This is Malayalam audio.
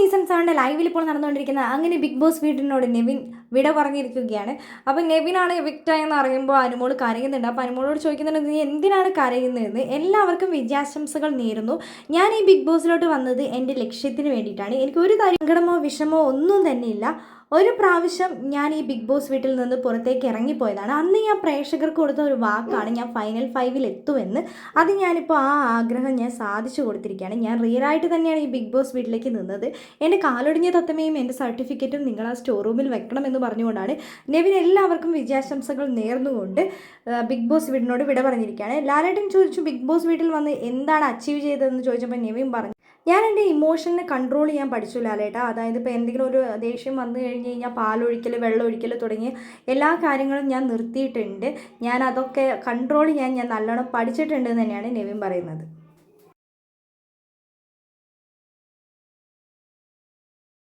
സീസൺ സെവന്റെ ലൈവിൽ ഇപ്പോൾ നടന്നുകൊണ്ടിരിക്കുന്ന അങ്ങനെ ബിഗ് ബോസ് വീടിനോട് നെവിൻ വിട പറഞ്ഞിരിക്കുകയാണ്. അപ്പോൾ നെവിനാണ് എവിക്റ്റായെന്ന് അറിയുമ്പോൾ അനുമോൾ കരയുന്നുണ്ട്. അപ്പോൾ അനുമോളോട് ചോദിക്കുന്നുണ്ട് നീ എന്തിനാണ് കരയുന്നതെന്ന്? എല്ലാവർക്കും വിജയാശംസകൾ നേരുന്നു. ഞാൻ ഈ ബിഗ് ബോസിലോട്ട് വന്നത് എന്റെ ലക്ഷ്യത്തിന് വേണ്ടിയിട്ടാണ്. എനിക്ക് ഒരു സങ്കടമോ വിഷമോ ഒന്നും തന്നെയില്ല ഒരു പ്രാവശ്യം ഞാൻ ഈ ബിഗ് ബോസ് വീട്ടിൽ നിന്ന് പുറത്തേക്ക് ഇറങ്ങിപ്പോയതാണ്. അന്ന് ഞാൻ പ്രേക്ഷകർക്ക് കൊടുത്ത ഒരു വാക്കാണ് ഞാൻ ഫൈനൽ ഫൈവിൽ എത്തുമെന്ന്. അത് ഞാനിപ്പോൾ ആ ആഗ്രഹം ഞാൻ സാധിച്ചു കൊടുത്തിരിക്കുകയാണ്. ഞാൻ റിയലായിട്ട് തന്നെയാണ് ഈ ബിഗ് ബോസ് വീട്ടിലേക്ക് നിന്നത്. എന്റെ കാലൊടിഞ്ഞ തത്തമയും എന്റെ സർട്ടിഫിക്കറ്റും നിങ്ങൾ ആ സ്റ്റോർ റൂമിൽ വെക്കണമെന്ന് പറഞ്ഞുകൊണ്ടാണ് നെവിൻ എല്ലാവർക്കും വിജയാശംസകൾ നേർന്നുകൊണ്ട് ബിഗ് ബോസ് വീടിനോട് വിട പറഞ്ഞിരിക്കുകയാണ്. ലാലേട്ടൻ ചോദിച്ചു ബിഗ് ബോസ് വീട്ടിൽ വന്ന് എന്താണ് അച്ചീവ് ചെയ്തതെന്ന്? ചോദിച്ചപ്പോൾ നെവിൻ പറഞ്ഞു ഞാൻ എന്റെ ഇമോഷനെ കൺട്രോൾ ചെയ്യാൻ പഠിച്ചു ലാലേട്ടാ. അതായത് ഇപ്പോൾ എന്തെങ്കിലും ഒരു ദേഷ്യം വന്നു കഴിഞ്ഞ് കഴിഞ്ഞാൽ പാലൊഴിക്കൽ വെള്ളമൊഴിക്കൽ തുടങ്ങി എല്ലാ കാര്യങ്ങളും ഞാൻ നിർത്തിയിട്ടുണ്ട്. ഞാൻ അതൊക്കെ കൺട്രോൾ ചെയ്യാൻ ഞാൻ നല്ലോണം പഠിച്ചിട്ടുണ്ട് എന്ന് തന്നെയാണ് നെവിൻ പറയുന്നത്.